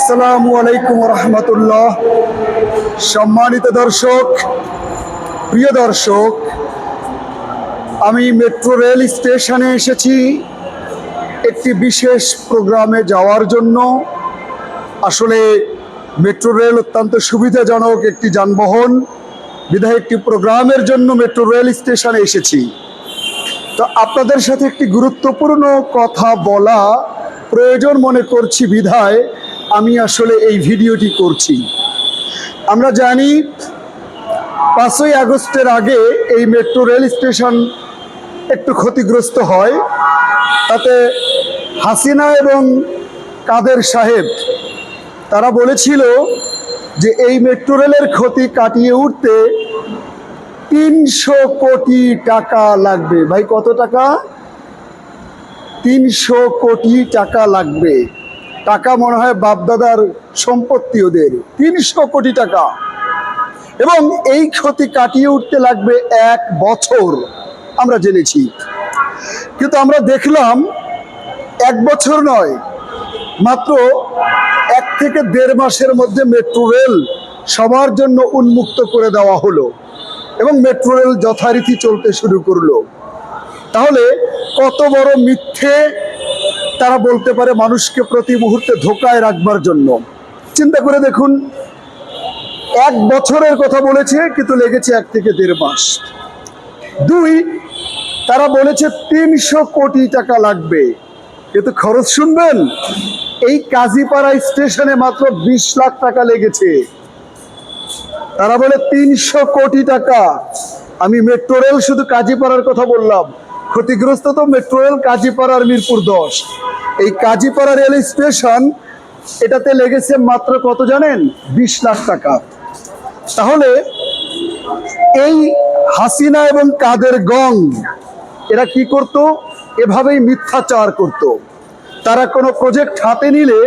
আসসালামু আলাইকুম রহমতুল্লাহ সম্মানিত দর্শক, প্রিয় দর্শক, আমি মেট্রো রেল স্টেশনে এসেছি। একটি বিশেষ প্রোগ্রামে যাওয়ার জন্য। আসলে মেট্রো রেল অত্যন্ত সুবিধাজনক একটি যানবাহন। বিধায় একটি প্রোগ্রামের জন্য মেট্রো রেল স্টেশনে এসেছি। তো আপনাদের সাথে একটি গুরুত্বপূর্ণ কথা বলা প্রয়োজন মনে করছি বিধায়। আমি আসলে এই ভিডিওটি করছি। আমরা জানি পাঁচই আগস্টের আগে এই মেট্রো রেল স্টেশন একটু ক্ষতিগ্রস্ত হয়। তাতে হাসিনা এবং কাদের সাহেব, তারা বলেছিল যে এই মেট্রো রেলের ক্ষতি কাটিয়ে উঠতে তিনশো কোটি টাকা লাগবে। ভাই, কত টাকা? তিনশো কোটি টাকা লাগবে। টাকা মনে হয় বাপদাদার সম্পত্তি ওদের। তিনশো কোটি টাকা। এবং এই ক্ষতি কাটিয়ে উঠতে লাগবে এক বছর, আমরা জেনেছি। কিন্তু আমরা দেখলাম, এক বছর নয়, মাত্র এক থেকে দেড় মাসের মধ্যে মেট্রো রেল সবার জন্য উন্মুক্ত করে দেওয়া হলো এবং মেট্রো রেল যথারীতি চলতে শুরু করল। তাহলে কত বড় মিথ্যে তারা বলতে পারে মানুষকে প্রতি মুহূর্তে ধোকায় রাখবার জন্য। চিন্তা করে দেখুন, এক বছরের কথা বলেছে, কিন্তু লেগেছে এক থেকে দেড় মাস। দুই, তারা বলেছে তিনশো কোটি টাকা লাগবে। কিন্তু খরচ শুনবেন, এই কাজীপাড়া স্টেশনে মাত্র বিশ লাখ টাকা লেগেছে। তারা বলে তিনশো কোটি টাকা। আমি মেট্রো রেল শুধু কাজীপাড়ার কথা বললাম। ক্ষতিগ্রস্ত তো মেট্রো রেল কাজীপাড়ার মিরপুর দশ। এই কাজীপাড়া রেল স্টেশন এটাতে লেগেছে মাত্র কত জানেন? বিশ লাখ টাকা। তাহলে এই হাসিনা এবং কাদের গং, এরা কি করত? এভাবেই মিথ্যাচার করত। তারা কোনো প্রজেক্ট হাতে নিলে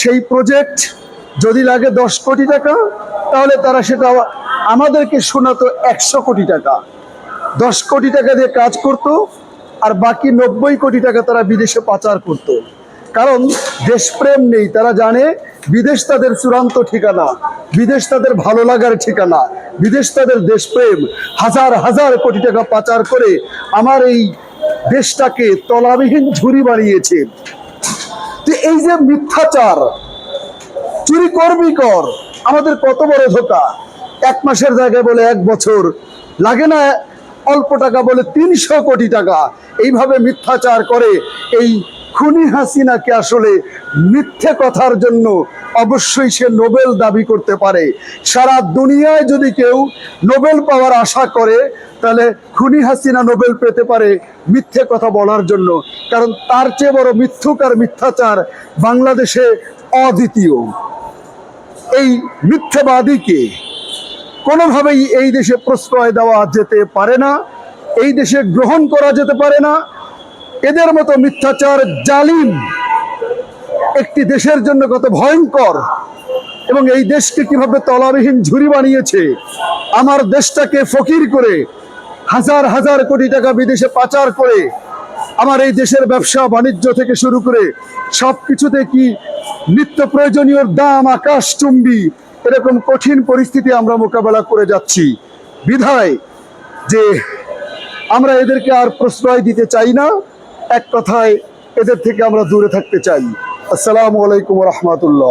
সেই প্রজেক্ট যদি লাগে দশ কোটি টাকা, তাহলে তারা সেটা আমাদেরকে শোনাতো একশো কোটি টাকা। দশ কোটি টাকা দিয়ে কাজ করত আর বাকি নব্বই কোটি টাকা তারা বিদেশে পাচার করত। কারণ দেশপ্রেম নেই, তারা জানে বিদেশ তাদের চূড়ান্ত ঠিকানা, বিদেশ তাদের ভালো লাগার ঠিকানা, বিদেশ তাদের দেশপ্রেম। হাজার হাজার কোটি টাকা পাচার করে আমার এই দেশটাকে তলাবিহীন ঝুরি বানিয়েছে। এই যে মিথ্যাচার, চুরি করবি কর, আমাদের কত বড় ধোকা। এক মাসের জায়গায় বলে এক বছর, লাগে না অল্প টাকা বলে তিনশো কোটি টাকা। এইভাবে মিথ্যাচার করে এই খুনি হাসিনাকে আসলে মিথ্যে কথার জন্য অবশ্যই সে নোবেল দাবি করতে পারে। সারা দুনিয়ায় যদি কেউ নোবেল পাওয়ার আশা করে, তাহলে খুনি হাসিনা নোবেল পেতে পারে মিথ্যে কথা বলার জন্য। কারণ তার চেয়ে বড় মিথ্যুক আর মিথ্যাচার বাংলাদেশে অদ্বিতীয়। এই মিথ্যাবাদীকে কোনোভাবেই এই দেশে প্রশ্রয় দেওয়া যেতে পারে না, এই দেশে গ্রহণ করা যেতে পারে না। এদের মতো মিথ্যাচার, জালিম একটি দেশের জন্য কত ভয়ঙ্কর। এবং এই দেশকে কীভাবে তলাবিহীন ঝুরি বানিয়েছে, আমার দেশটাকে ফকির করে, হাজার হাজার কোটি টাকা বিদেশে পাচার করে, আমার এই দেশের ব্যবসা বাণিজ্য থেকে শুরু করে সব কিছুতে কি নিত্য প্রয়োজনীয় দাম, আকাশ, চুম্বি এরকম কঠিন পরিস্থিতি আমরা মোকাবেলা করে যাচ্ছি। বিধায় যে আমরা এদেরকে আর প্রশ্রয় দিতে চাই না, এক কথায় এদের থেকে আমরা দূরে থাকতে চাই। আসসালামু আলাইকুম রহমতুল্লাহ।